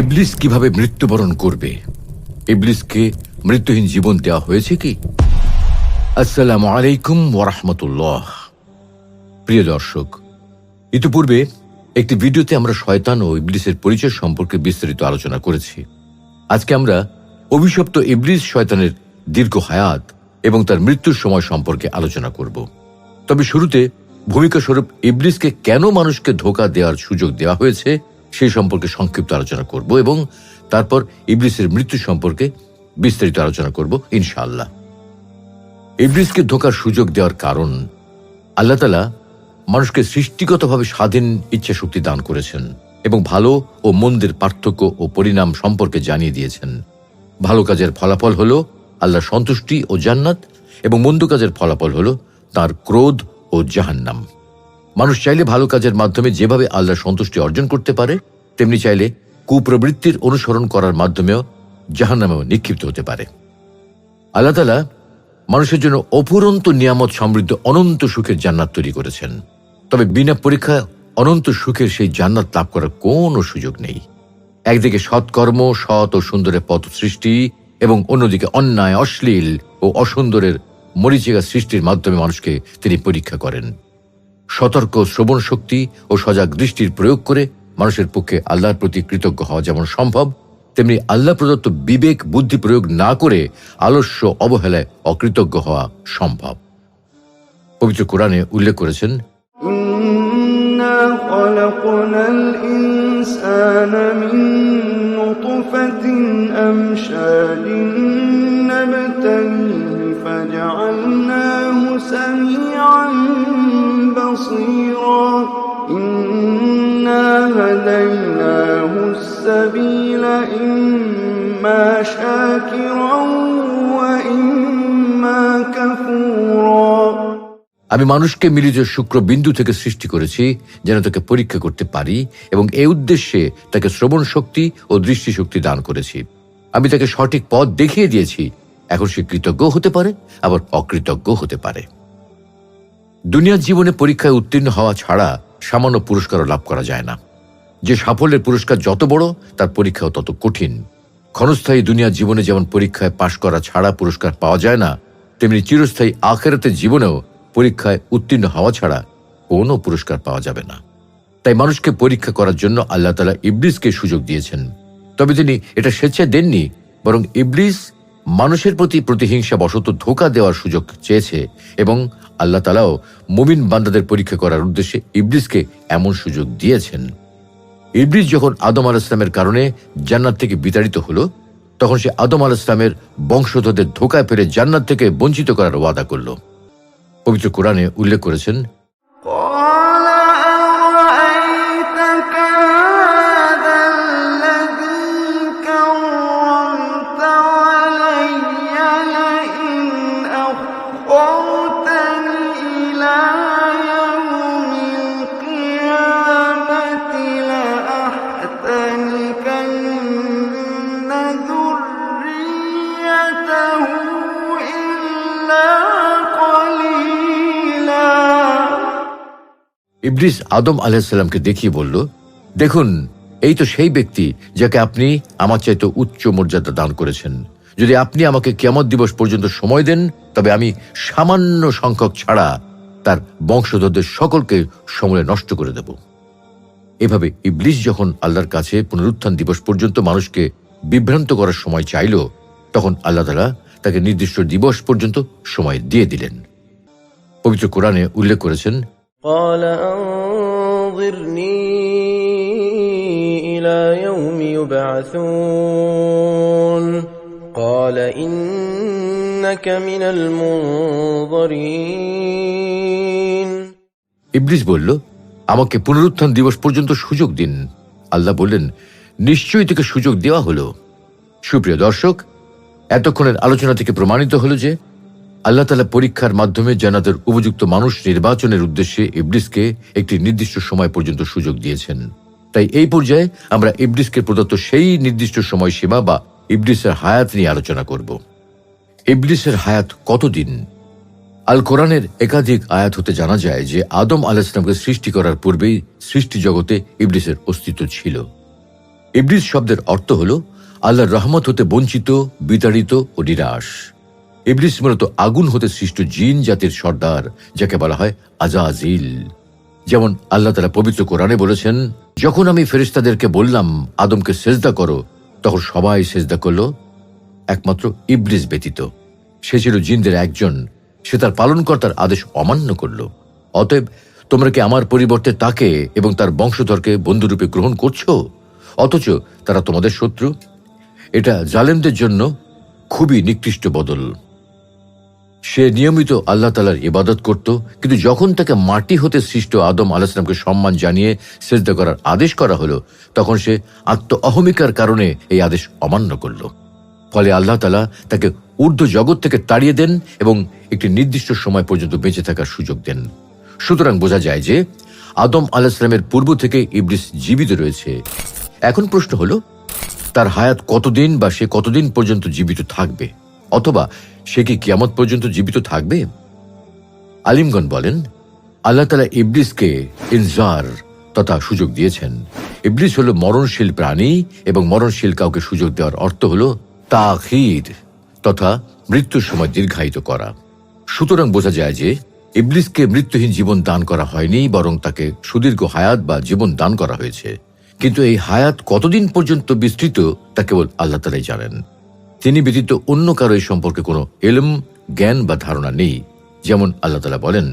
ইবলিস কীভাবে মৃত্যুবরণ করবে? ইবলিসকে মৃত্যুহীন জীবন দেওয়া হয়েছে কি? আসসালামু আলাইকুম ওরহমতুল্লাহ প্রিয় দর্শক, ইতিপূর্বে একটি ভিডিওতে আমরা শয়তান ও ইবলিসের পরিচয় সম্পর্কে বিস্তারিত আলোচনা করেছি। আজকে আমরা অভিশপ্ত ইবলিস শয়তানের দীর্ঘ হায়াত এবং তার মৃত্যুর সময় সম্পর্কে আলোচনা করব। তবে শুরুতে ভূমিকা স্বরূপ ইবলিসকে কেন মানুষকে ধোকা দেওয়ার সুযোগ দেওয়া হয়েছে সেই সম্পর্কে সংক্ষিপ্ত আলোচনা করব এবং তারপর ইবলিসের মৃত্যু সম্পর্কে বিস্তারিত আলোচনা করব, ইনশাআল্লাহ। ইবলিসকে ধোকার সুযোগ দেওয়ার কারণ আল্লাহ তালা মানুষকে সৃষ্টিগতভাবে স্বাধীন ইচ্ছা শক্তি দান করেছেন এবং ভালো ও মন্দের পার্থক্য ও পরিণাম সম্পর্কে জানিয়ে দিয়েছেন। ভালো কাজের ফলাফল হল আল্লাহ সন্তুষ্টি ও জান্নাত এবং মন্দ কাজের ফলাফল হল তার ক্রোধ ও জাহান্নাম। মানুষ চাইলে ভালো কাজের মাধ্যমে যেভাবে আল্লাহ সন্তুষ্টি অর্জন করতে পারে, তেমনি চাইলে কুপ্রবৃত্তির অনুসরণ করার মাধ্যমেও জাহান্নামেও নিক্ষিপ্ত হতে পারে। আল্লাহ তালা মানুষের জন্য অপুরন্ত নিয়ামত সমৃদ্ধ অনন্ত সুখের জান্নাত তৈরি করেছেন। তবে বিনা পরীক্ষায় অনন্ত সুখের সেই জান্নাত লাভ করার কোনো সুযোগ নেই। একদিকে সৎকর্ম, সৎ ও সুন্দরের পথ সৃষ্টি এবং অন্যদিকে অন্যায়, অশ্লীল ও অসুন্দরের মরিচিকা সৃষ্টির মাধ্যমে মানুষকে তিনি পরীক্ষা করেন। সতর্ক শ্রবণ শক্তি ও সজাগ দৃষ্টির প্রয়োগ করে মানুষের পক্ষে আল্লাহর প্রতি কৃতজ্ঞ হওয়া যেমন সম্ভব তেমনি আল্লাহ প্রদত্ত বিবেক বুদ্ধি প্রয়োগ না করে আলস্য অবহেলায় অকৃতজ্ঞ হওয়া সম্ভব পবিত্র কোরআনে উল্লেখ করেছেন إنا خلقنا الإنسان من نطفة أمشاج نبتليه فجعلناه سميعا بصيرا إنا هديناه السبيل إما شاكرا وإما كفورا আমি মানুষকে মিলিত শুক্র বিন্দু থেকে সৃষ্টি করেছি যেন তাকে পরীক্ষা করতে পারি এবং এই উদ্দেশ্যে তাকে শ্রবণ শক্তি ও দৃষ্টি শক্তি দান করেছি আমি তাকে সঠিক পথ দেখিয়ে দিয়েছি এখন সে কৃতজ্ঞ হতে পারে আবার অকৃতজ্ঞ হতে পারে দুনিয়ার জীবনে পরীক্ষায় উত্তীর্ণ হওয়া ছাড়া সামান্য পুরস্কারও লাভ করা যায় না। যে সাফল্যের পুরস্কার যত বড়, তার পরীক্ষাও তত কঠিন। ক্ষণস্থায়ী দুনিয়ার জীবনে যেমন পরীক্ষায় পাশ করা ছাড়া পুরস্কার পাওয়া যায় না, তেমনি চিরস্থায়ী আখেরাতের জীবনেও পরীক্ষায় উত্তীর্ণ হওয়া ছাড়া কোনো পুরস্কার পাওয়া যাবে না। তাই মানুষকে পরীক্ষা করার জন্য আল্লাহ তালা ইবলিসকে সুযোগ দিয়েছেন। তবে তিনি এটা স্বেচ্ছায় দেননি, বরং ইবলিস মানুষের প্রতি প্রতিহিংসা বশত ধোকা দেওয়ার সুযোগ চেয়েছে এবং আল্লাহ তালাও মুমিন বান্দাদের পরীক্ষা করার উদ্দেশ্যে ইবলিসকে এমন সুযোগ দিয়েছেন। ইবলিস যখন আদম আল ইসলামের কারণে জান্নাত থেকে বিতাড়িত হলো, তখন সে আদম আল ইসলামের বংশধরদের ধোকায় ফেরে জান্নাত থেকে বঞ্চিত করার ওয়াদা করল। পবিত্র কোরআনে উল্লেখ করেছেন ইবলিস আদম আলাহিসাল্লামকে দেখিয়ে বলল, দেখুন, এই তো সেই ব্যক্তি যাকে আপনি আমার চাইতে উচ্চ মর্যাদা দান করেছেন। যদি আপনি আমাকে কেমত দিবস পর্যন্ত সময় দেন, তবে আমি সামান্য সংখ্যক ছাড়া তার বংশধরদের সকলকে সমূলে নষ্ট করে দেব। এভাবে ইবলিস যখন আল্লাহর কাছে পুনরুত্থান দিবস পর্যন্ত মানুষকে বিভ্রান্ত করার সময় চাইল, তখন আল্লাহ তালা তাকে নির্দিষ্ট দিবস পর্যন্ত সময় দিয়ে দিলেন। পবিত্র কোরআনে উল্লেখ করেছেন قال أنظرني إلى يوم يبعثون قال إنك من المنظرين ইবলিস বলল আমাকে পুনরুত্থান দিবস পর্যন্ত সুযোগ দিন আল্লাহ বললেন নিশ্চয়ই থেকে সুযোগ দেওয়া হলো সুপ্রিয় দর্শক এতক্ষণের আলোচনা থেকে প্রমাণিত হলো যে আল্লাহ তালা পরীক্ষার মাধ্যমে জানাতের উপযুক্ত মানুষ নির্বাচনের উদ্দেশ্যে ইবলিসকে একটি নির্দিষ্ট সময় পর্যন্ত সুযোগ দিয়েছেন। তাই এই পর্যায়ে আমরা ইবলিসকে প্রদত্ত সেই নির্দিষ্ট সময়সীমা বা ইবলিসের হায়াত নিয়ে আলোচনা করব। ইবলিসের হায়াত কতদিন? আল কোরআনের একাধিক আয়াত হতে জানা যায় যে আদম আল ইসলামকে সৃষ্টি করার পূর্বেই সৃষ্টি জগতে ইবলিসের অস্তিত্ব ছিল। ইবলিস শব্দের অর্থ হল, আল্লাহর রহমত হতে বঞ্চিত, বিতাড়িত ও নিরাশ। ইবলিস মূলত আগুন হতে সৃষ্ট জিন জাতির সর্দার, যাকে বলা হয় আজাজিল। যেমন আল্লাহ তালা পবিত্র কোরআনে বলেছেন, যখন আমি ফেরিস্তাদেরকে বললাম, আদমকে সেজদা করো তখন সবাই সেজদা করল, একমাত্র ইবলিস ব্যতীত। সে ছিল জিনদের একজন, সে তার পালনকর্তার আদেশ অমান্য করল। অতএব, তোমরা কি আমার পরিবর্তে তাকে এবং তার বংশধরকে বন্ধুরূপে গ্রহণ করছ? অথচ তারা তোমাদের শত্রু। এটা জালেমদের জন্য খুবই নিকৃষ্ট বদল। সে নিয়মিত আল্লাহ তালার ইবাদত করত, কিন্তু যখন তাকে মাটি হতে সৃষ্ট আদম আলাহিসামকে সম্মান জানিয়ে সেজদা করার আদেশ করা হলো, তখন সে আত্ম অহমিকার কারণে এই আদেশ অমান্য করল। ফলে আল্লাহ তালা তাকে ঊর্ধ্ব জগৎ থেকে তাড়িয়ে দেন এবং একটি নির্দিষ্ট সময় পর্যন্ত বেঁচে থাকার সুযোগ দেন। সুতরাং বোঝা যায় যে, আদম আলাহিসামের পূর্ব থেকে ইবলিস জীবিত রয়েছে। এখন প্রশ্ন হলো, তার হায়াত কতদিন বা সে কতদিন পর্যন্ত জীবিত থাকবে? অথবা সে কি কিয়ামত পর্যন্ত জীবিত থাকবে? আলিমগণ বলেন, আল্লাহ তালা ইবলিসকে ইনজার তথা সুযোগ দিয়েছেন। ইবলিস হল মরণশীল প্রাণী এবং মরণশীল কাউকে সুযোগ দেওয়ার অর্থ হল তাখির তথা মৃত্যুর সময় দীর্ঘায়িত করা। সুতরাং বোঝা যায় যে ইবলিসকে মৃত্যুহীন জীবন দান করা হয়নি, বরং তাকে সুদীর্ঘ হায়াত বা জীবন দান করা হয়েছে। কিন্তু এই হায়াত কতদিন পর্যন্ত বিস্তৃত, তা কেবল আল্লাহ তালাই জানেন। তিনি ব্যতীত অন্য কারো এই সম্পর্কে কোনো এলম জ্ঞান বা ধারণা নেই যেমন আল্লাহ তালা বলেন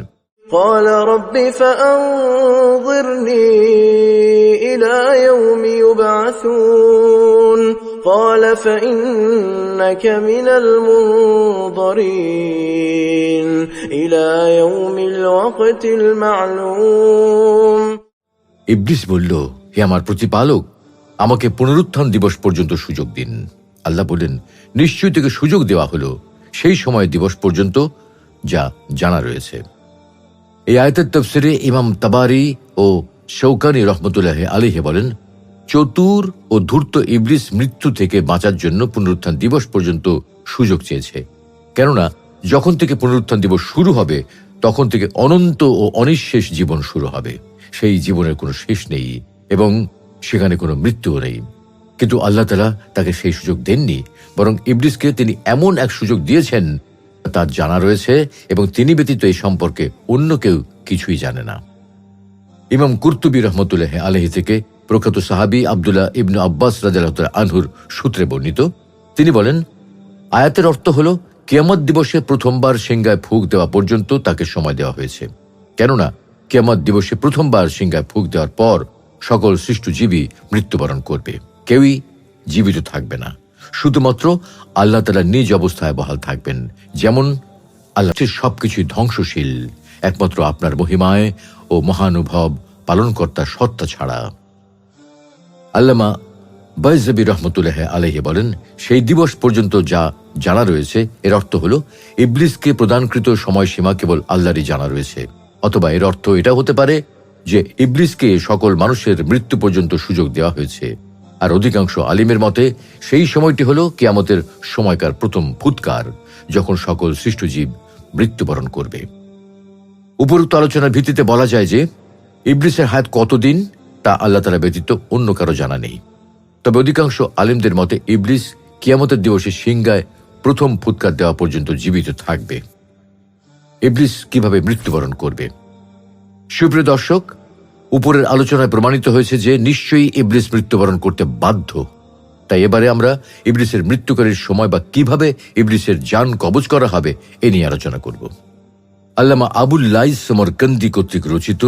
قال رب فأنظرني إلى يوم يبعثون قال فإنك من المنظرين إلى يوم الوقت المعلوم ইবলিস বলল হে আমার প্রতিপালক আমাকে পুনরুত্থান দিবস পর্যন্ত সুযোগ দিন আল্লাহ বললেন নিশ্চয়ই থেকে সুযোগ দেওয়া হলো। সেই সময় দিবস পর্যন্ত যা জানা রয়েছে। এই আয়তের তফসিরে ইমাম তাবারি ও শৌকানি রহমতুল্লাহ আলিহে বলেন, চতুর ও ধূর্ত ইবলিস মৃত্যু থেকে বাঁচার জন্য পুনরুত্থান দিবস পর্যন্ত সুযোগ চেয়েছে। কেননা, যখন থেকে পুনরুত্থান দিবস শুরু হবে, তখন থেকে অনন্ত ও অনিঃশেষ জীবন শুরু হবে। সেই জীবনের কোনো শেষ নেই এবং সেখানে কোনো মৃত্যুও নেই। কিন্তু আল্লাহ তালা তাকে সেই সুযোগ দেননি, বরং ইবলিসকে তিনি এমন এক সুযোগ দিয়েছেন তার জানা রয়েছে এবং তিনি ব্যতীত এই সম্পর্কে অন্য কেউ কিছুই জানে না। ইমাম কুর্তুবী রহমতুল্লাহ আলহি থেকে প্রখ্যাত সাহাবি আবদুল্লাহ ইবনু আব্বাস রাজাল আনহুর সূত্রে বর্ণিত, তিনি বলেন, আয়াতের অর্থ হল, কিয়ামত দিবসে প্রথমবার সিংগায় ফুক দেওয়া পর্যন্ত তাকে সময় দেওয়া হয়েছে। কেননা, কিয়ামত দিবসে প্রথমবার সিংগায় ফুক দেওয়ার পর সকল সৃষ্ট জীবী মৃত্যুবরণ করবে। কেউই জীবিত থাকবে না। শুধুমাত্র আল্লাহ তালা নিজ অবস্থায় বহাল থাকবেন। যেমন আল্লাহ সবকিছুই ধ্বংসশীল, একমাত্র আপনার মহিমায় ও মহানুভব পালনকর্তার সত্তা ছাড়া। আল্লামা বৈজবি রহমতুল্লাহ আলহে বলেন, সেই দিবস পর্যন্ত যা জানা রয়েছে, এর অর্থ হল ইবলিসকে প্রদানকৃত সময়সীমা কেবল আল্লাহরই জানা রয়েছে। অথবা এর অর্থ এটা হতে পারে যে ইবলিসকে সকল মানুষের মৃত্যু পর্যন্ত সুযোগ দেওয়া হয়েছে। আর অধিকাংশ আলিমের মতে, সেই সময়টি হল কিয়ামতের সময়কার প্রথম ফুৎকার যখন সকল সৃষ্টজীব মৃত্যুবরণ করবে। উপরোক্ত আলোচনার ভিত্তিতে বলা যায় যে, ইবলিসের হায়াত কতদিন, তা আল্লাহ তালা ব্যতীত অন্য কারও জানা নেই। তবে অধিকাংশ আলিমদের মতে, ইবলিস কিয়ামতের দিবসে সিংগায় প্রথম ফুৎকার দেওয়া পর্যন্ত জীবিত থাকবে। ইবলিস কীভাবে মৃত্যুবরণ করবে? সুপ্রিয় দর্শক উপরের আলোচনায় প্রমাণিত হয়েছে যে নিশ্চয়ই ইবলিস মৃত্যুবরণ করতে বাধ্য। তাই এবারে আমরা ইবলিসের মৃত্যুকারীর সময় বা কীভাবে ইবলিসের যান কবজ করা হবে এ নিয়ে আলোচনা করব। আল্লামা আবুল লাইস সমরকন্দি কর্তৃক রচিত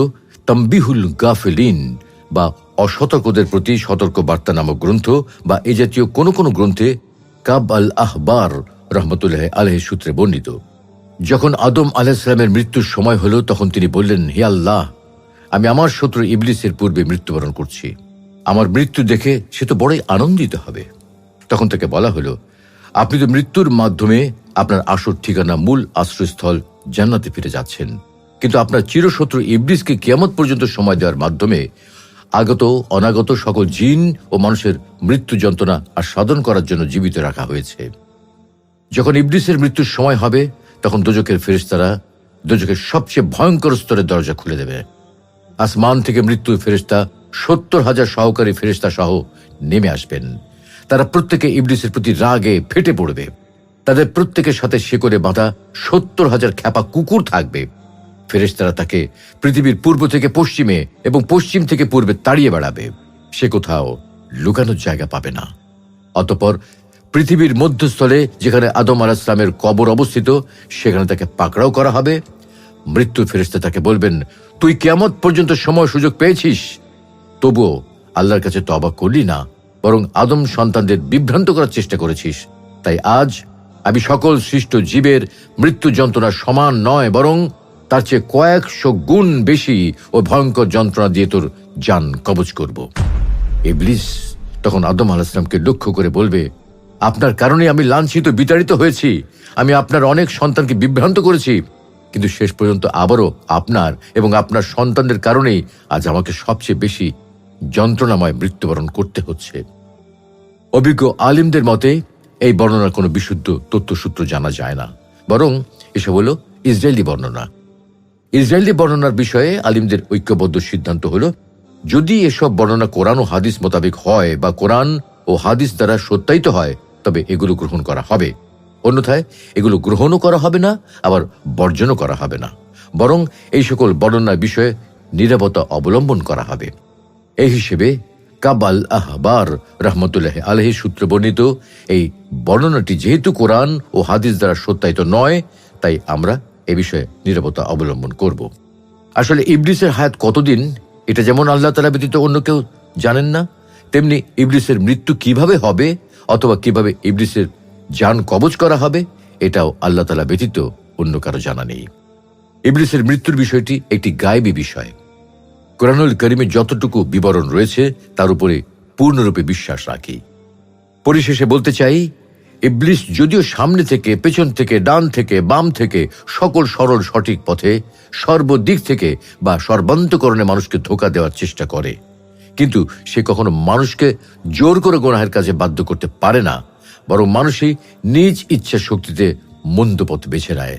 তম্বিহুল গাফেলিন বা অসতর্কদের প্রতি সতর্ক বার্তা নামক গ্রন্থ বা এ জাতীয় কোনো কোনো গ্রন্থে কাব আল আহবার রহমতুল্লাহ আলহ সূত্রে বর্ণিত। যখন আদম আলাহিসামের মৃত্যুর সময় হল, তখন তিনি বললেন, হে আল্লাহ আমি আমার শত্রু ইবলিসের পূর্বে মৃত্যুবরণ করছি। আমার মৃত্যু দেখে সে তো বড়ই আনন্দিত হবে। তখন তাকে বলা হলো, আপনি তো মৃত্যুর মাধ্যমে আপনার আসর ঠিকানা, মূল আশ্রয়স্থল জান্নাতে ফিরে যাচ্ছেন। কিন্তু আপনার চিরশত্রু ইবলিসকে কিয়ামত পর্যন্ত সময় দেওয়ার মাধ্যমে আগত, অনাগত সকল জিন ও মানুষের মৃত্যু যন্ত্রণা আর সাধন করার জন্য জীবিত রাখা হয়েছে। যখন ইবলিসের মৃত্যুর সময় হবে, তখন দোজকের ফেরিস্তারা দোজকের সবচেয়ে ভয়ঙ্কর স্তরের দরজা খুলে দেবে। আসমান থেকে মৃত্যুর ফেরিস্তা সত্তর হাজার সহকারী ফেরেস্তা সহ নেমে আসবেন। তারা প্রত্যেকে ইবলিসের প্রতি রাগে ফেটে পড়বে। তাদের প্রত্যেকের সাথে শিকড়ে বাঁধা সত্তর হাজার খ্যাপা কুকুর থাকবে। ফেরেশতারা তাকে পৃথিবীর পূর্ব থেকে পশ্চিমে এবং পশ্চিম থেকে পূর্বে তাড়িয়ে বেড়াবে। সে কোথাও লুকানোর জায়গা পাবে না। অতপর পৃথিবীর মধ্যস্থলে যেখানে আদম আলাহিসামের কবর অবস্থিত, সেখানে তাকে পাকড়াও করা হবে। মৃত্যুর ফেরেস্তা তাকে বলবেন তুই কেমত পর্যন্ত সময় সুযোগ পেয়েছিস? তবুও আল্লাহর কাছে তবা করলি না, বরং আদম সন্তানদের বিভ্রান্ত করার চেষ্টা করেছিস। তাই আজ আমি সকল সৃষ্ট জীবের মৃত্যু যন্ত্রণা সমান নয়, বরং তার চেয়ে কয়েকশো গুণ বেশি ও ভয়ঙ্কর যন্ত্রণা দিয়ে তোর যান কবচ করব। ইবলিস তখন আদম আলাহিসামকে লক্ষ্য করে বলবে, আপনার কারণে আমি লাঞ্ছিত, বিতাড়িত হয়েছি। আমি আপনার অনেক সন্তানকে বিভ্রান্ত করেছি। কিন্তু শেষ পর্যন্ত আবারও আপনার এবং আপনার সন্তানদের কারণেই আজ আমাকে সবচেয়ে বেশি যন্ত্রণাময় মৃত্যুবরণ করতে হচ্ছে। অভিজ্ঞ আলিমদের মতে, এই বর্ণনার কোনো বিশুদ্ধ তথ্যসূত্র জানা যায় না। বরং এসব হল ইসরায়েলি বর্ণনা। ইসরায়েলি বর্ণনার বিষয়ে আলিমদের ঐক্যবদ্ধ সিদ্ধান্ত হল, যদি এসব বর্ণনা কোরআন ও হাদিস মোতাবেক হয় বা কোরআন ও হাদিস দ্বারা সত্যায়িত হয়, তবে এগুলো গ্রহণ করা হবে। অন্যথায় এগুলো গ্রহণও করা হবে না, আবার বর্জনও করা হবে না। বরং এই সকল বর্ণনার বিষয়ে নিরাপত্তা অবলম্বন করা হবে। এই হিসেবে কাবাল আহবার রহমতুল্লাহ আলহি সূত্র বর্ণিত এই বর্ণনাটি যেহেতু কোরআন ও হাদিস দ্বারা সত্যায়িত নয়, তাই আমরা এ বিষয়ে নিরাপত্তা অবলম্বন করব। আসলে ইবলিসের হায়াত কতদিন? এটা যেমন আল্লাহ তালা ব্যতীত অন্য কেউ জানেন না, তেমনি ইবলিসের মৃত্যু কীভাবে হবে অথবা কীভাবে ইবলিসের যান কবজ করা হবে, এটাও আল্লাহ তালা ব্যতীত অন্য কারও জানা নেই। ইবলিসের মৃত্যুর বিষয়টি একটি গায়েবী বিষয়। কোরআনুল করিমে যতটুকু বিবরণ রয়েছে, তার উপরে পূর্ণরূপে বিশ্বাস রাখি। পরিশেষে বলতে চাই, ইবলিস যদিও সামনে থেকে, পেছন থেকে, ডান থেকে, বাম থেকে, সকল সরল সঠিক পথে, সর্বদিক থেকে বা সর্বান্তকরণে মানুষকে ধোকা দেওয়ার চেষ্টা করে। কিন্তু সে কখনো মানুষকে জোর করে গোনাহের কাজে বাধ্য করতে পারে না। বরং মানুষই নিজ ইচ্ছা শক্তিতে মন্দ পথ বেছে নেয়।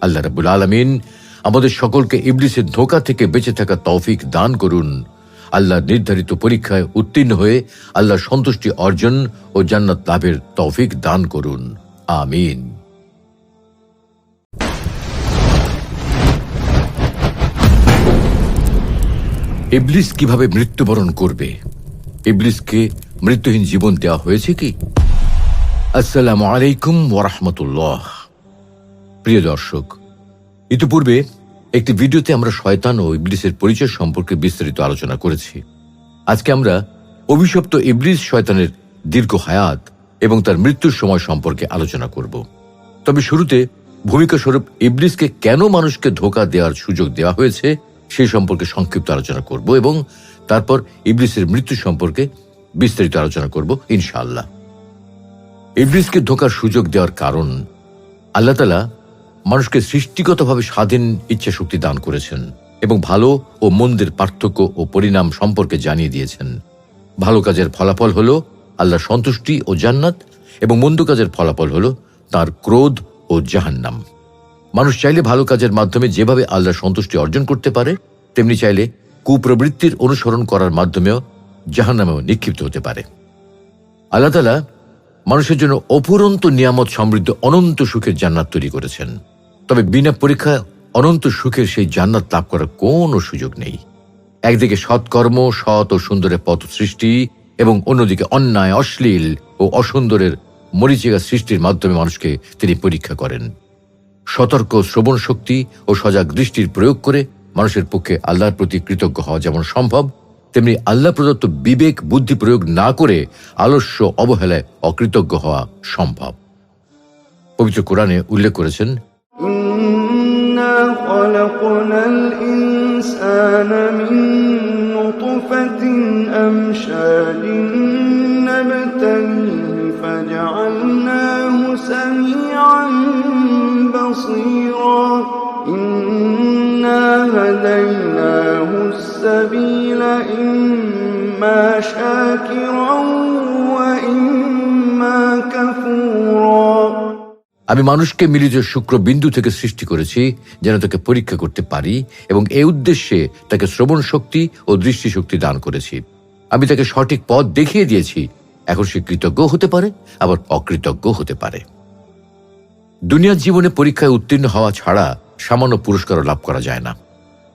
আল্লাহ রাবুল আলমিন আমাদের সকলকে ইবলিসের ধোকা থেকে বেঁচে থাকা তৌফিক দান করুন। আল্লাহ নির্ধারিত পরীক্ষায় উত্তীর্ণ হয়ে আল্লাহ সন্তুষ্টি অর্জন ও জান্নাত লাভের তৌফিক দান করুন। আমিন। ইবলিস কীভাবে মৃত্যুবরণ করবে? ইবলিসকে মৃত্যুহীন জীবন দেওয়া হয়েছে কি? আসসালামু আলাইকুম ওরহমতুল্লাহ প্রিয় দর্শক, ইতিপূর্বে একটি ভিডিওতে আমরা শয়তান ও ইবলিসের পরিচয় সম্পর্কে বিস্তারিত আলোচনা করেছি। আজকে আমরা অভিশপ্ত ইবলিস শয়তানের দীর্ঘ হায়াত এবং তার মৃত্যুর সময় সম্পর্কে আলোচনা করব। তবে শুরুতে ভূমিকা স্বরূপ ইবলিসকে কেন মানুষকে ধোকা দেওয়ার সুযোগ দেওয়া হয়েছে সেই সম্পর্কে সংক্ষিপ্ত আলোচনা করব এবং তারপর ইবলিসের মৃত্যু সম্পর্কে বিস্তারিত আলোচনা করব, ইনশাআল্লাহ। ইবলিসকে ধোকার সুযোগ দেওয়ার কারণ আল্লাহ তালা মানুষকে সৃষ্টিগতভাবে স্বাধীন ইচ্ছা শক্তি দান করেছেন এবং ভালো ও মন্দের পার্থক্য ও পরিণাম সম্পর্কে জানিয়ে দিয়েছেন। ভালো কাজের ফলাফল হল আল্লাহ সন্তুষ্টি ও জান্নাত এবং মন্দ কাজের ফলাফল হল তার ক্রোধ ও জাহান্নাম। মানুষ চাইলে ভালো কাজের মাধ্যমে যেভাবে আল্লাহ সন্তুষ্টি অর্জন করতে পারে, তেমনি চাইলে কুপ্রবৃত্তির অনুসরণ করার মাধ্যমেও জাহান্নামেও নিক্ষিপ্ত হতে পারে। আল্লাহ তালা মানুষের জন্য অপুরন্ত নিয়ামত সমৃদ্ধ অনন্ত সুখের জান্নাত তৈরি করেছেন। তবে বিনা পরীক্ষায় অনন্ত সুখের সেই জান্নাত লাভ করার কোনো সুযোগ নেই। একদিকে সৎকর্ম, সৎ ও সুন্দরের পথ সৃষ্টি এবং অন্যদিকে অন্যায়, অশ্লীল ও অসুন্দরের মরিচিকা সৃষ্টির মাধ্যমে মানুষকে তিনি পরীক্ষা করেন। সতর্ক শ্রবণ শক্তি ও সজাগ দৃষ্টির প্রয়োগ করে মানুষের পক্ষে আল্লাহর প্রতি কৃতজ্ঞ হওয়া যেমন সম্ভব তেমনি আল্লাহ প্রদত্ত বিবেক বুদ্ধি প্রয়োগ না করে আলস্য অবহেলায় অকৃতজ্ঞ হওয়া সম্ভব পবিত্র কোরআনে উল্লেখ করেছেন إنا خلقنا الإنسان من نطفة أمشاج نبتليه فجعلناه سميعا بصيرا إنا هديناه السبيل إما شاكرا وإما كفورا আমি মানুষকে মিলিত শুক্র বিন্দু থেকে সৃষ্টি করেছি যেন তাকে পরীক্ষা করতে পারি এবং এই উদ্দেশ্যে তাকে শ্রবণ শক্তি ও দৃষ্টিশক্তি দান করেছি আমি তাকে সঠিক পথ দেখিয়ে দিয়েছি এখন সে কৃতজ্ঞ হতে পারে আবার অকৃতজ্ঞ হতে পারে দুনিয়ার জীবনে পরীক্ষায় উত্তীর্ণ হওয়া ছাড়া সামান্য পুরস্কারও লাভ করা যায় না।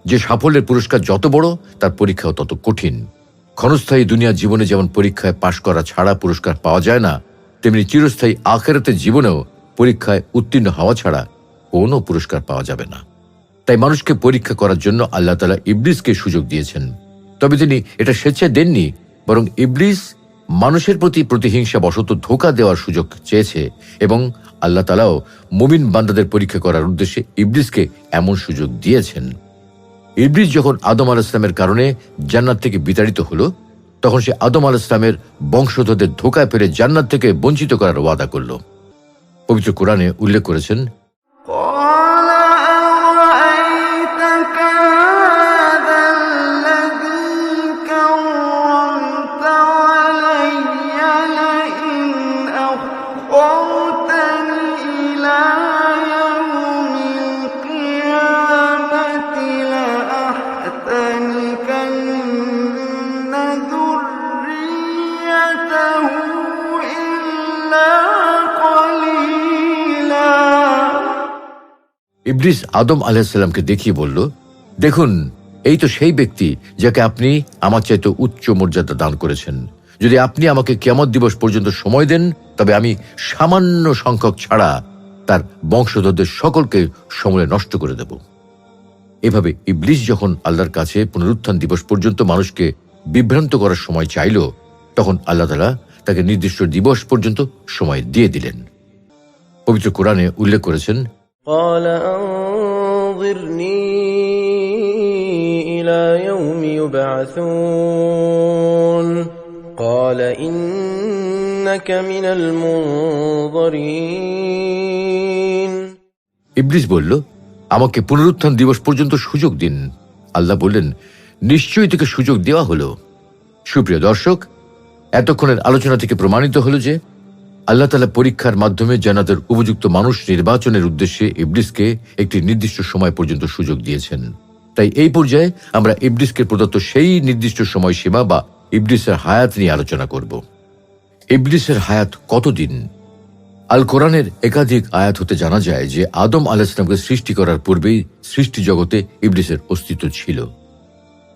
যে সাফল্যের পুরস্কার যত বড়, তার পরীক্ষাও তত কঠিন। ক্ষণস্থায়ী দুনিয়ার জীবনে যেমন পরীক্ষায় পাশ করা ছাড়া পুরস্কার পাওয়া যায় না, তেমনি চিরস্থায়ী আখেরাতের জীবনেও পরীক্ষায় উত্তীর্ণ হওয়া ছাড়া কোনো পুরস্কার পাওয়া যাবে না। তাই মানুষকে পরীক্ষা করার জন্য আল্লাহ তালা ইবলিসকে সুযোগ দিয়েছেন। তবে তিনি এটা স্বেচ্ছায় দেননি, বরং ইবলিস মানুষের প্রতি প্রতিহিংসা বশত ধোকা দেওয়ার সুযোগ চেয়েছে এবং আল্লাহ তালাও মুমিন বান্দাদের পরীক্ষা করার উদ্দেশ্যে ইবলিসকে এমন সুযোগ দিয়েছেন। ইবলিস যখন আদম আল ইসলামের কারণে জান্নাত থেকে বিতাড়িত হল, তখন সে আদম আল ইসলামের বংশধরদের ধোকায় ফেলে জান্নাত থেকে বঞ্চিত করার ওয়াদা করল। পবিত্র কোরআনে উল্লেখ করেছেন ইবলিস আদম আলাহিসাল্লামকে দেখিয়ে বলল, দেখুন, এই তো সেই ব্যক্তি যাকে আপনি আমার চাইতে উচ্চ মর্যাদা দান করেছেন। যদি আপনি আমাকে কেমন দিবস পর্যন্ত সময় দেন, তবে আমি সামান্য সংখ্যক ছাড়া তার বংশধরদের সকলকে সমলে নষ্ট করে দেব। এভাবে ইবলিস যখন আল্লাহর কাছে পুনরুত্থান দিবস পর্যন্ত মানুষকে বিভ্রান্ত করার সময় চাইল, তখন আল্লাহ তালা তাকে নির্দিষ্ট দিবস পর্যন্ত সময় দিয়ে দিলেন। পবিত্র কোরআনে উল্লেখ করেছেন قال أنظرني إلى يوم يبعثون قال إنك من المنظرين ইবলিস বলল আমাকে পুনরুত্থান দিবস পর্যন্ত সুযোগ দিন আল্লাহ বললেন নিশ্চয়ই থেকে সুযোগ দেওয়া হলো সুপ্রিয় দর্শক এতক্ষণের আলোচনা থেকে প্রমাণিত হলো যে আল্লাহ তালা পরীক্ষার মাধ্যমে জানাতের উপযুক্ত মানুষ নির্বাচনের উদ্দেশ্যে ইবলিসকে একটি নির্দিষ্ট সময় পর্যন্ত সুযোগ দিয়েছেন। তাই এই পর্যায়ে আমরা ইবলিসকে প্রদত্ত সেই নির্দিষ্ট সময়সীমা বা ইবলিসের হায়াত নিয়ে আলোচনা করব। ইবলিসের হায়াত কতদিন? আল কোরআনের একাধিক আয়াত হতে জানা যায় যে আদম আলাইসলামকে সৃষ্টি করার পূর্বেই সৃষ্টি জগতে ইবলিসের অস্তিত্ব ছিল।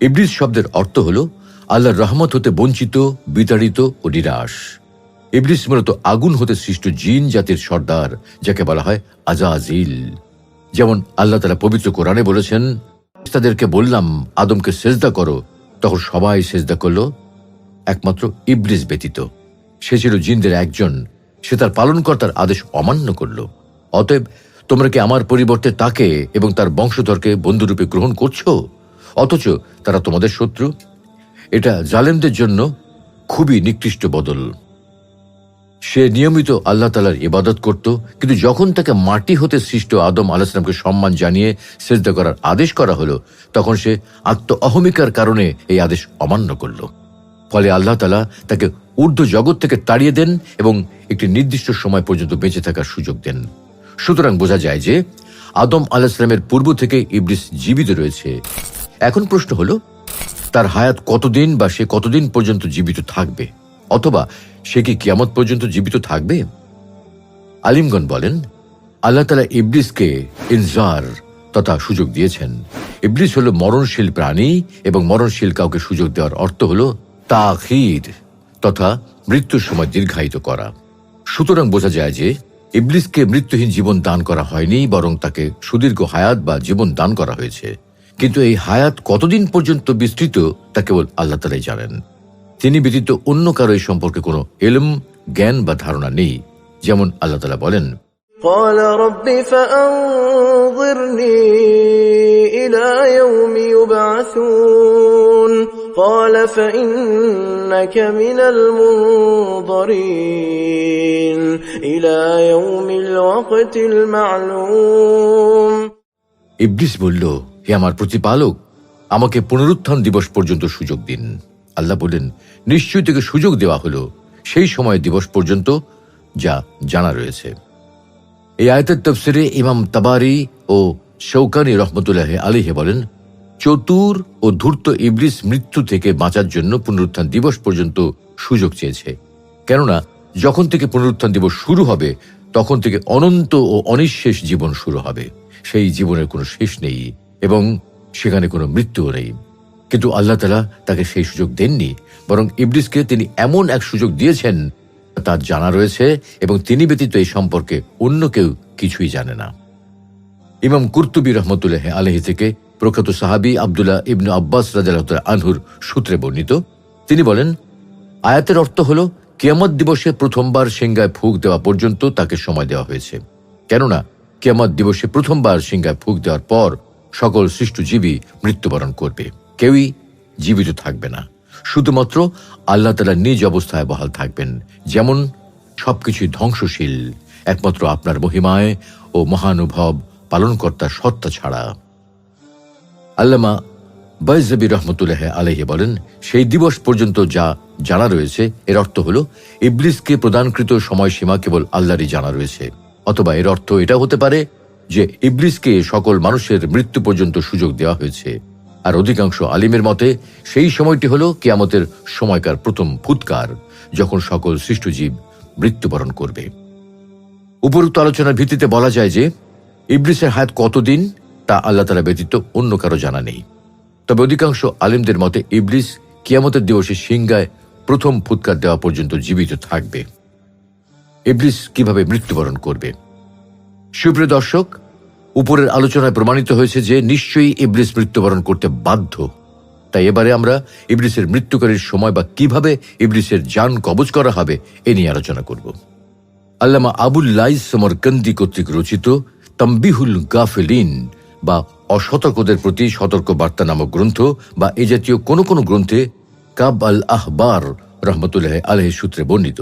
ইবলিস শব্দের অর্থ হল আল্লাহর রহমত হতে বঞ্চিত, বিতাড়িত ও নিরাশ। ইবলিস মূলত আগুন হতে সৃষ্ট জিন জাতির সর্দার, যাকে বলা হয় আজাজিল। যেমন আল্লাহ তালা পবিত্র কোরআনে বলেছেন, তাদেরকে বললাম, আদমকে সেজদা করো। তখন সবাই সেজদা করল, একমাত্র ইবলিস ব্যতীত। সে ছিল জিনদের একজন। সে তার পালনকর্তার আদেশ অমান্য করল। অতএব, তোমরা কি আমার পরিবর্তে তাকে এবং তার বংশধরকে বন্ধুরূপে গ্রহণ করছ? অথচ তারা তোমাদের শত্রু। এটা জালেমদের জন্য খুবই নিকৃষ্ট বদল। সে নিয়মিত আল্লাহ তালার ইবাদত করত, কিন্তু যখন তাকে মাটি হতে সৃষ্ট আদম আলাহিসামকে সম্মান জানিয়ে সেজদা করার আদেশ করা হলো, তখন সে আত্ম অহমিকার কারণে এই আদেশ অমান্য করল। ফলে আল্লাহ তালা তাকে ঊর্ধ্ব জগৎ থেকে তাড়িয়ে দেন এবং একটি নির্দিষ্ট সময় পর্যন্ত বেঁচে থাকার সুযোগ দেন। সুতরাং বোঝা যায় যে, আদম আলাহিসামের পূর্ব থেকে ইবলিস জীবিত রয়েছে। এখন প্রশ্ন হলো, তার হায়াত কতদিন বা সে কতদিন পর্যন্ত জীবিত থাকবে? অথবা সে কি কিয়ামত পর্যন্ত জীবিত থাকবে? আলিমগণ বলেন, আল্লাহ তালা ইবলিসকে ইনজার তথা সুযোগ দিয়েছেন। ইবলিস হল মরণশীল প্রাণী এবং মরণশীল কাউকে সুযোগ দেওয়ার অর্থ হল তাখির তথা মৃত্যুর সময় দীর্ঘায়িত করা। সুতরাং বোঝা যায় যে ইবলিসকে মৃত্যুহীন জীবন দান করা হয়নি, বরং তাকে সুদীর্ঘ হায়াত বা জীবন দান করা হয়েছে। কিন্তু এই হায়াত কতদিন পর্যন্ত বিস্তৃত, তা কেবল আল্লাহ তালাই জানেন। তিনি ব্যতীত অন্য কারও এই সম্পর্কে কোনো এলম জ্ঞান বা ধারণা নেই যেমন আল্লাহ তালা বলেন। ইবলিস বলল হে আমার প্রতিপালক আমাকে পুনরুত্থান দিবস পর্যন্ত সুযোগ দিন। আল্লাহ বললেন, নিশ্চয়ই থেকে সুযোগ দেওয়া হলো। সেই সময় দিবস পর্যন্ত যা জানা রয়েছে। এই আয়তের তফসিরে ইমাম তাবারি ও শৌকানি রহমতুল্লাহ আলিহে বলেন, চতুর ও ধূর্ত ইবলিস মৃত্যু থেকে বাঁচার জন্য পুনরুত্থান দিবস পর্যন্ত সুযোগ চেয়েছে। কেননা, যখন থেকে পুনরুত্থান দিবস শুরু হবে, তখন থেকে অনন্ত ও অনিঃশেষ জীবন শুরু হবে। সেই জীবনের কোনো শেষ নেই এবং সেখানে কোনো মৃত্যুও নেই। কিন্তু আল্লাহ তালা তাকে সেই সুযোগ দেননি, বরং ইবলিসকে তিনি এমন এক সুযোগ দিয়েছেন তার জানা রয়েছে এবং তিনি ব্যতীত এই সম্পর্কে অন্য কেউ কিছুই জানে না। ইমাম কুর্তুবী রহমতুল্লাহ আলহী থেকে প্রখ্যাত সাহাবি আবদুল্লাহ ইবনু আব্বাস রাজাল আনহুর সূত্রে বর্ণিত, তিনি বলেন, আয়াতের অর্থ হল, কিয়ামত দিবসে প্রথমবার সিংগায় ফুক দেওয়া পর্যন্ত তাকে সময় দেওয়া হয়েছে। কেননা, কিয়ামত দিবসে প্রথমবার সিংগায় ফুক দেওয়ার পর সকল সৃষ্ট জীবী মৃত্যুবরণ করবে। কেউই জীবিত থাকবে না। শুধুমাত্র আল্লাহ তালা নিজ অবস্থায় বহাল থাকবেন। যেমন সবকিছুই ধ্বংসশীল, একমাত্র আপনার মহিমায় ও মহানুভব পালনকর্তার সত্তা ছাড়া। আল্লামা বৈজবি রহমতুল্লাহ আলহি বলেন, সেই দিবস পর্যন্ত যা জানা রয়েছে, এর অর্থ হল ইবলিসকে প্রদানকৃত সময়সীমা কেবল আল্লাহরই জানা রয়েছে। অথবা এর অর্থ এটা হতে পারে যে ইবলিসকে সকল মানুষের মৃত্যু পর্যন্ত সুযোগ দেওয়া হয়েছে। আর অধিকাংশ আলিমের মতে, সেই সময়টি হল কিয়ামতের সময়কার প্রথম ফুৎকার যখন সকল সৃষ্টজীব মৃত্যুবরণ করবে। উপরোক্ত আলোচনার ভিত্তিতে বলা যায় যে, ইবলিসের হায়াত কতদিন, তা আল্লাহ তালা ব্যতীত অন্য কারও জানা নেই। তবে অধিকাংশ আলিমদের মতে, ইবলিস কিয়ামতের দিবসে সিংগায় প্রথম ফুৎকার দেওয়া পর্যন্ত জীবিত থাকবে। ইবলিস কীভাবে মৃত্যুবরণ করবে? সুপ্রিয় দর্শক উপরের আলোচনায় প্রমাণিত হয়েছে যে নিশ্চয়ই ইবলিস মৃত্যুবরণ করতে বাধ্য। তাই এবারে আমরা ইবলিসের মৃত্যুকারীর সময় বা কীভাবে ইবলিসের যান কবজ করা হবে এ নিয়ে আলোচনা করব। আল্লামা আবুল লাইস সমরকন্দি কর্তৃক রচিত তম্বিহুল গাফেলিন বা অসতর্কদের প্রতি সতর্ক বার্তা নামক গ্রন্থ বা এ জাতীয় কোনো কোনো গ্রন্থে কাব আল আহবার রহমতুল্লাহ আলহ সূত্রে বর্ণিত।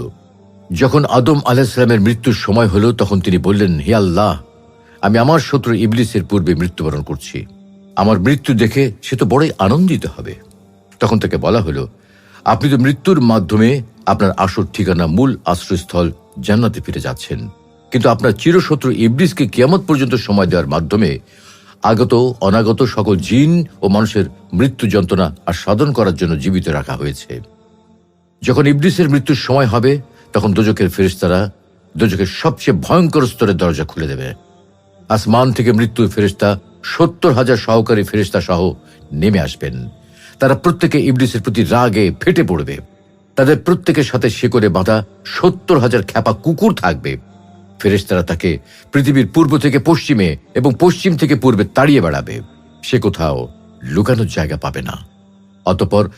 যখন আদম আলাহিসামের মৃত্যুর সময় হল, তখন তিনি বললেন, হে আল্লাহ আমি আমার শত্রু ইবলিসের পূর্বে মৃত্যুবরণ করছি। আমার মৃত্যু দেখে সে তো বড়ই আনন্দিত হবে। তখন তাকে বলা হলো, আপনি তো মৃত্যুর মাধ্যমে আপনার আসল ঠিকানা, মূল আশ্রয়স্থল জান্নাতে ফিরে যাচ্ছেন। কিন্তু আপনার চিরশত্রু ইবলিসকে কিয়ামত পর্যন্ত সময় দেওয়ার মাধ্যমে আগত, অনাগত সকল জিন ও মানুষের মৃত্যু যন্ত্রণা আর সাধন করার জন্য জীবিত রাখা হয়েছে। যখন ইবলিসের মৃত্যুর সময় হবে, তখন দোজকের ফেরিস্তারা দোজকের সবচেয়ে ভয়ঙ্কর স্তরের দরজা খুলে দেবে। আসমান থেকে মৃত্যুর ফেরিস্তা সত্তর হাজার সহকারী ফেরিস্তা সহ নেমে আসবেন। তারা প্রত্যেকে ইবলিসের প্রতি রাগে ফেটে পড়বে। তাদের প্রত্যেকের সাথে শিকড়ে বাঁধা সত্তর হাজার খ্যাপা কুকুর থাকবে। ফেরেশতারা তাকে পৃথিবীর পূর্ব থেকে পশ্চিমে এবং পশ্চিম থেকে পূর্বে তাড়িয়ে বেড়াবে। সে কোথাও লুকানোর জায়গা পাবে না। অতপর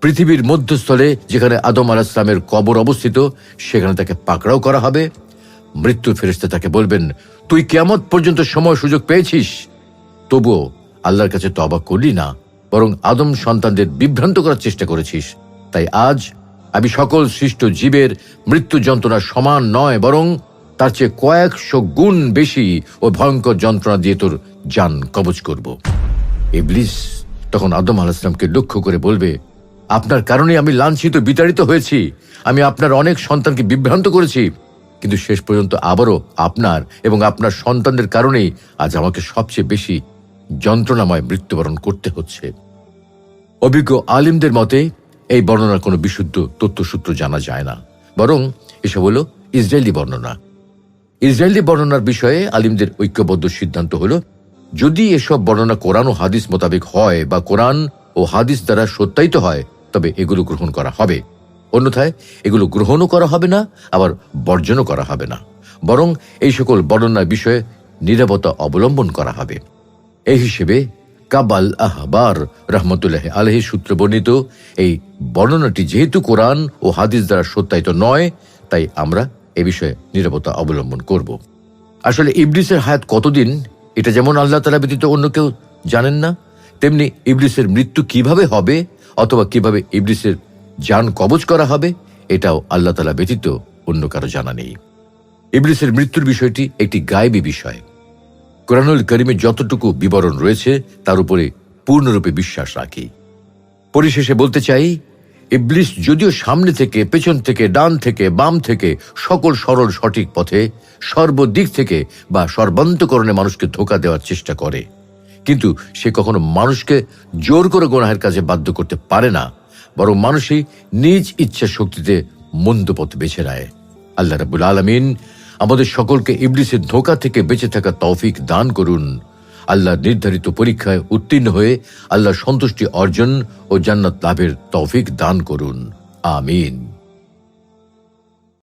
পৃথিবীর মধ্যস্থলে যেখানে আদম আলাহিসামের কবর অবস্থিত, সেখানে তাকে পাকড়াও করা হবে। মৃত্যুর ফেরেশতা তাকে বলবেন, তুই কেমত পর্যন্ত সময় সুযোগ পেয়েছিস? তবুও আল্লাহর কাছে তবা করলি না, বরং আদম সন্তানদের বিভ্রান্ত করার চেষ্টা করেছিস। তাই আজ আমি সকল সৃষ্ট জীবের মৃত্যু যন্ত্রণা সমান নয়, বরং তার চেয়ে কয়েকশো গুণ বেশি ও ভয়ঙ্কর যন্ত্রণা দিয়ে তোর যান কবচ করব। ইবলিস তখন আদম আলাহিসামকে লক্ষ্য করে বলবে, আপনার কারণে আমি লাঞ্ছিত, বিতাড়িত হয়েছি। আমি আপনার অনেক সন্তানকে বিভ্রান্ত করেছি। কিন্তু শেষ পর্যন্ত আবারও আপনার এবং আপনার সন্তানদের কারণেই আজ আমাকে সবচেয়ে বেশি যন্ত্রণাময় মৃত্যুবরণ করতে হচ্ছে। অভিজ্ঞ আলিমদের মতে, এই বর্ণনার কোনো বিশুদ্ধ তথ্যসূত্র জানা যায় না। বরং এসব হল ইসরায়েলি বর্ণনা। ইসরায়েলি বর্ণনার বিষয়ে আলিমদের ঐক্যবদ্ধ সিদ্ধান্ত হল, যদি এসব বর্ণনা কোরআন ও হাদিস মোতাবেক হয় বা কোরআন ও হাদিস দ্বারা সত্যায়িত হয়, তবে এগুলো গ্রহণ করা হবে। অন্যথায় এগুলো গ্রহণও করা হবে না, আবার বর্জনও করা হবে না। বরং এই সকল বর্ণনার বিষয়ে নিরাপত্তা অবলম্বন করা হবে। এই হিসেবে কাবাল আহবার রহমতুল্লাহ আলহি সূত্র বর্ণিত এই বর্ণনাটি যেহেতু কোরআন ও হাদিস দ্বারা সত্যায়িত নয়, তাই আমরা এ বিষয়ে নিরাপত্তা অবলম্বন করব। আসলে ইবলিসের হায়াত কতদিন? এটা যেমন আল্লাহ তালা ব্যতীত অন্য কেউ জানেন না, তেমনি ইবলিসের মৃত্যু কীভাবে হবে অথবা কীভাবে ইবলিসের যান কবজ করা হবে, এটাও আল্লাহ তালা ব্যতীত অন্য কারও জানা নেই। ইবলিসের মৃত্যুর বিষয়টি একটি গায়েবী বিষয়। কোরআনুল করিমে যতটুকু বিবরণ রয়েছে, তার উপরে পূর্ণরূপে বিশ্বাস রাখি। পরিশেষে বলতে চাই, ইবলিস যদিও সামনে থেকে, পেছন থেকে, ডান থেকে, বাম থেকে, সকল সরল সঠিক পথে, সর্বদিক থেকে বা সর্বান্তকরণে মানুষকে ধোকা দেওয়ার চেষ্টা করে। কিন্তু সে কখনো মানুষকে জোর করে গোনাহের কাজে বাধ্য করতে পারে না। বরং মানুষই নিজ ইচ্ছা শক্তিতে মন্দ পথ বেছে নেয়। আল্লাহ রাবুল আলমিন আমাদের সকলকে ইবলিসের ধোকা থেকে বেঁচে থাকা তৌফিক দান করুন। আল্লাহ নির্ধারিত পরীক্ষায় উত্তীর্ণ হয়ে আল্লাহ সন্তুষ্টি অর্জন ও জান্নাত লাভের তৌফিক দান করুন। আমিন।